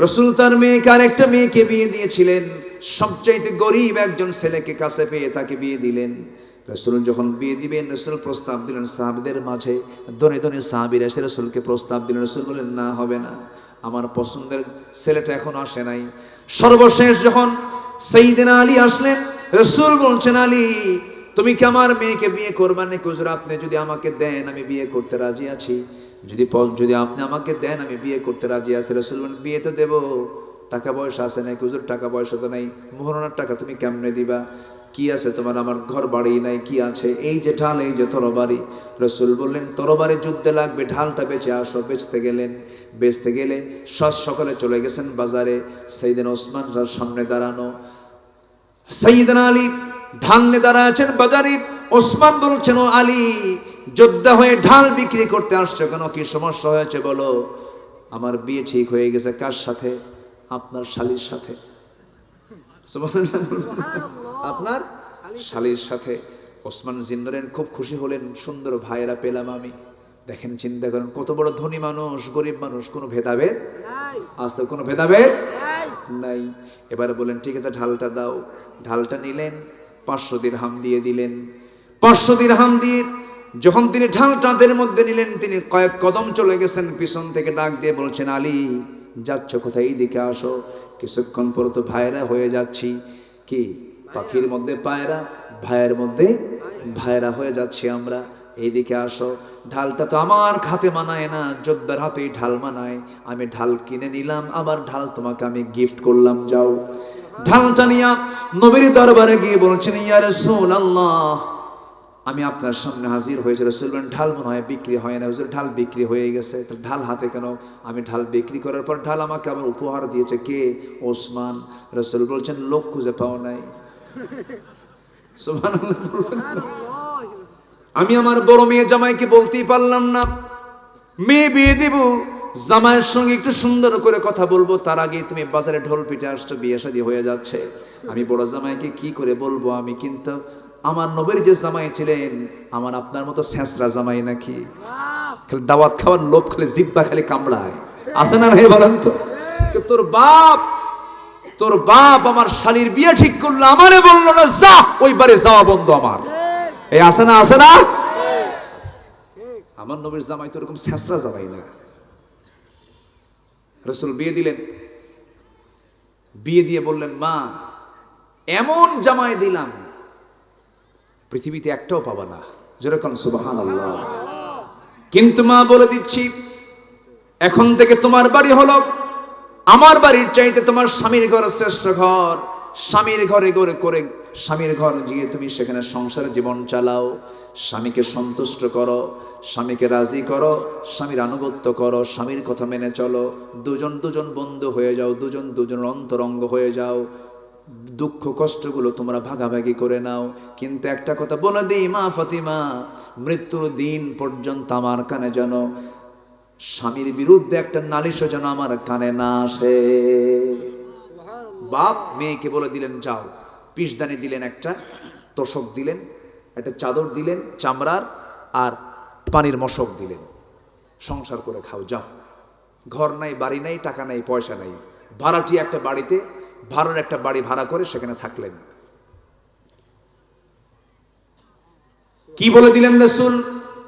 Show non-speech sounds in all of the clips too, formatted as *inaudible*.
রসুল তার মেয়েকে আর একটা মেয়েকে বিয়ে দিয়েছিলেন। সবচাইতে গরিব একজন ছেলেকে কাছে পেয়ে তাকে বিয়ে দিলেন। রসুল যখন বিয়ে দিবেন, রসুল প্রস্তাব দিলেন সাহাবিদের মাঝে। ধনে ধনে সাহাবির এসে রসুলকে প্রস্তাব দিলেন। রসুল বললেন, না, হবে না। আমার পছন্দের ছেলেটা এখন আসে নাই। সর্বশেষ যখন সেইদিন আলী আসলেন, রসুল বলছেন, আলী, তুমি কি আমার মেয়েকে বিয়ে করবেন নাকি? আপনি যদি আমাকে দেন, আমি বিয়ে করতে রাজি আছি। যদি যদি আপনি আমাকে দেন, আমি বিয়ে করতে রাজি আছি। রসুল বিয়ে তো দেবো। টাকা পয়সা আছে নাকি হুজুর, টাকা পয়সা তো নাই। মোহরানার টাকা তুমি কেমনে দিবা? কি আছে তোমার? আমার ঘর বাড়ি নাই, কি আছে? এই যে ঢাল, এই যে তরবারি। রসুল বললেন, তরবারি যুদ্ধে লাগবে, ঢালটা বেঁচে আসো। বেচতে গেলেন, বেচতে গেলে সস সকালে চলে গেছেন বাজারে। সেইদিন ওসমান সামনে দাঁড়ানো। সঈদান আলী ঢাল নিয়ে দাঁড়ায় আছেন বাজারে। ওসমান বলছেন, ও আলী যোদ্ধা হয়ে ঢাল বিক্রি করতে আসছো কেন? কি সমস্যা হয়েছে বলো? আমার বিয়ে ঠিক হয়ে গেছে কার সাথে? আপনার শালির সাথে। আপনার শালির সাথে। ওসমান জিন্দরেন খুব খুশি হলেন সুন্দর ভাইয়েরা পেলাম আমি। দেখেন চিন্তা করেন কত বড় ধনী মানুষ গরিব মানুষ কোনো ভেদাভেদ আজ তো কোনো ভেদাভেদ নাই। এবারে বলেন ঠিক আছে ঢালটা দাও। ঢালটা নিলেন পাঁচশো দিন হাম দিয়ে দিলেন। পাঁচশো দিন হাম দিয়ে যখন তিনি ঢাল চাঁদের মধ্যে নিলেন, তিনি কয়েক কদম চলে গেছেন, পিছন থেকে ডাক দিয়ে বলছেন, আলী, যাচ্ছ কোথায়? এইদিকে আসো। কিছুক্ষণ পর তো ভাইরা হয়ে যাচ্ছি। কি? পাখির মধ্যে পায়রা? ভাইয়ের মধ্যে ভাইরা হয়ে যাচ্ছি আমরা। এইদিকে আসো। ঢালটা তো আমার খাতে মানায় না, যোদ্ধার হাতেই ঢাল মানায়। আমি ঢাল কিনে নিলাম, আবার ঢাল তোমাকে আমি গিফট করলাম, যাও। ঢালটা নিয়া নবীর দরবারে গিয়ে বলছেন, ইয়া রাসূলুল্লাহ আমি আপনার সামনে হাজির হয়েছে রসুল বলেন ঢাল মনে হয় বিক্রি হয় না। হুজুর ঢাল বিক্রি হয়ে গেছে। তো ঢাল হাতে কেন? আমি ঢাল বিক্রি করার পর ঢাল আমাকে আবার উপহার দিয়েছে। কে? ওসমান রসুল। বলছেন লোক খুঁজে পাও নাই। *laughs* আমি আমার বড় মেয়ে জামাইকে বলতেই পারলাম না। মেয়ে বিয়ে দিব জামাইয়ের সঙ্গে একটু সুন্দর করে কথা বলব। তার আগে তুমি বাজারে ঢোল পিঠে আসছো বিয়ে শাদী হয়ে যাচ্ছে। আমি বড় জামাইকে কি করে বলব আমি কিন্তু আমার নবীর যে জামাই ছিলেন আমার আপনার মতো স্যাঁচরা জামাই নাকি? খালি দাওয়াত খাওয়ার লোভ খালি জিব্বা খালি কামড়ায়। আছে না ভাই বলেন তো? তো তোর বাপ তোর বাপ আমার শালির বিয়ে ঠিক করল আমারে বলল না যা ওইবারে যাওয়া বন্ধ আমার। এই আছে না আছে না? আমার নবীর জামাই তো এরকম ছেঁচড়া জামাই না। রসুল বিয়ে দিলেন। বিয়ে দিয়ে বললেন মা এমন জামাই দিলাম পৃথিবীতে একটাও পাবা না। যেরকম সুবাহান আল্লাহ কিন্তু মা বলে দিচ্ছি, এখন থেকে তোমার বাড়ি হলো আমার বাড়ির চাইতে তোমার স্বামীর ঘর শ্রেষ্ঠ ঘর। স্বামীর ঘরে ঘরে করে স্বামীর ঘর গিয়ে তুমি সেখানে সংসারে জীবন চালাও। স্বামীকে সন্তুষ্ট করো, স্বামীকে রাজি করো, স্বামীর আনুগত্য করো, স্বামীর কথা মেনে চলো। দুজন দুজন বন্ধু হয়ে যাও, দুজন দুজন অন্তরঙ্গ হয়ে যাও। দুঃখ কষ্টগুলো তোমরা ভাগাভাগি করে নাও। কিন্তু একটা কথা বলে দিই, মা ফাতিমা, মৃত্যুর দিন পর্যন্ত আমার কানে যেন স্বামীর বিরুদ্ধে একটা নালিশও যেন আমার কানে না আসে। বাপ মেয়েকে বলে দিলেন, যাও। পিসদানি দিলেন একটা, তোষক দিলেন, একটা চাদর দিলেন, চামড়ার আর পানির মশক দিলেন। সংসার করে খাও, যাও। ঘর নাই, বাড়ি নাই, টাকা নাই, পয়সা নাই। ভাড়াটি একটা বাড়িতে ভাড়ার একটা বাড়ি ভাড়া করে সেখানে থাকলেন। কি বলে দিলেন রসুল?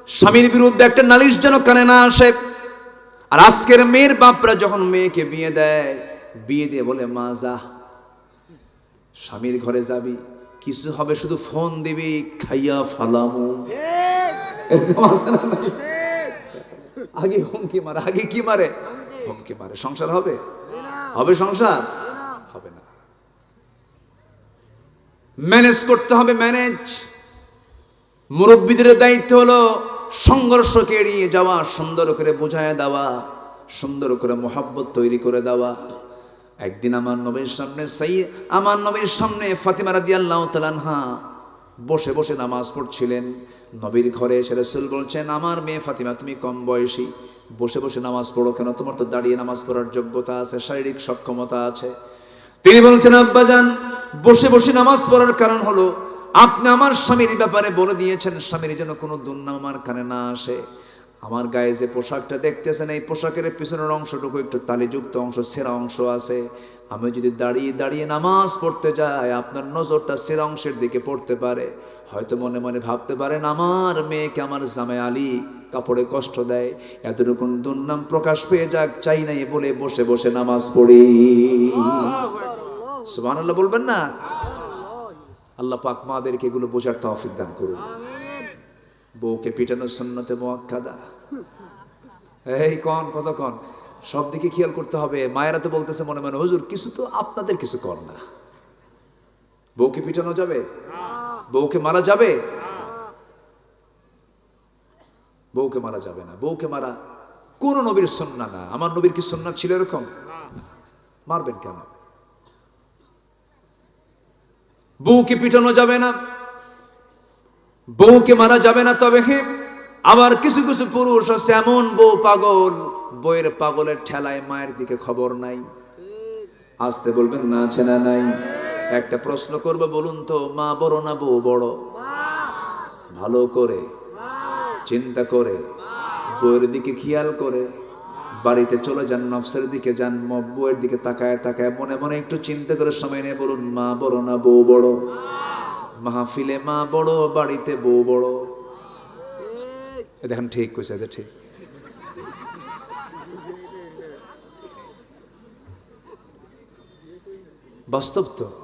স্বামীর বিরুদ্ধে একটা নালিশ যেন কানে না আসে। আর আজকের মেয়ের বাপরা যখন মেয়েকে বিয়ে দেয় বিয়ে দিয়ে বলে মা যা। স্বামীর ঘরে যাবি। কিছু হবে শুধু ফোন দিবি খাইয়া ফালামু? আগে হুমকি মারে আগে কি মারে? হুমকি মারে। সংসার হবে? হবে সংসার? হবে না। ম্যানেজ করতে হবে ম্যানেজ মুরব্বীদের দায়িত্ব হলো সংঘর্ষকে এড়িয়ে যাওয়া, সুন্দর করে বোঝায় দেওয়া, সুন্দর করে মোহাব্বত তৈরি করে দেওয়া। একদিন আমার নবীর সামনে সেই, আমার নবীর সামনে ফাতিমা রাদিয়াল্লাহু তাআলাহা বসে বসে নামাজ পড়ছিলেন। নবীর ঘরে এসে রাসূল বলছেন, আমার মেয়ে ফাতিমা, তুমি কম বয়সী। বসে বসে নামাজ পড়ো কেন? তোমার তো দাঁড়িয়ে নামাজ পড়ার যোগ্যতা আছে, শারীরিক সক্ষমতা আছে। তিনি বলছেন আব্বাজান বসে বসে নামাজ পড়ার কারণ হলো, আপনি আমার স্বামীর ব্যাপারে বলে দিয়েছেন, স্বামীর যেন কোনো দুর্নাম আমার কানে না আসে। আমার গায়ে যে পোশাকটা দেখতেছেন, এই পোশাকের পিছনের অংশটুকু একটু তালিযুক্ত অংশ, সেরা অংশ আছে। আমি যদি দাঁড়িয়ে দাঁড়িয়ে নামাজ পড়তে যাই, আপনার নজরটা সেরা অংশের দিকে পড়তে পারে। হয়তো মনে মনে ভাবতে পারেন, আমার মেয়েকে আমার জামাই আলী কাপড়ে কষ্ট দেয়। এতটুকুন দুর্নাম প্রকাশ পেয়ে যাক, চাই নাই বলে বসে বসে নামাজ পড়ি। সুবাহ বলবেন না? আল্লাহ পাক মাদেরকে এগুলো বোঝার তৌফিক দান করুন। বউকে পিটানো সুন্নতে মোয়াক্কাদা। এই কন কত কন? সব দিকে খেয়াল করতে হবে। মায়েরা তো বলতেছে মনে মনে হুজুর কিছু তো আপনাদের কিছু কর না। বউকে পিটানো যাবে? বউকে মারা যাবে? বউকে মারা যাবে না। বউকে মারা কোন নবীর সন্না না। আমার নবীর কি সন্না ছিল এরকম? মারবেন কেন? বউকে পিটানো যাবে না। বউকে মারা যাবে না তবে হে, আবার কিছু কিছু পুরুষ আছে, এমন বউ পাগল বইয়ের পাগলের ঠেলায় মায়ের দিকে খবর নাই। আসতে বলবেন না, আছে না নাই? একটা প্রশ্ন করবে, বলুন তো, মা বড় না বউ বড়? ভালো করে, চিন্তা করে, বউয়ের দিকে খেয়াল করে। বাড়িতে চলে যান, নফসের দিকে যান বউয়ের দিকে তাকায় তাকায় মনে মনে একটু চিন্তা করে সময় নিয়ে বলুন, মা বড় না বউ বড়? মাহফিলে মা বড়, বাড়িতে বউ বড়। দেখেন ঠিক কইছে এটা ঠিক। বাস্তব তো?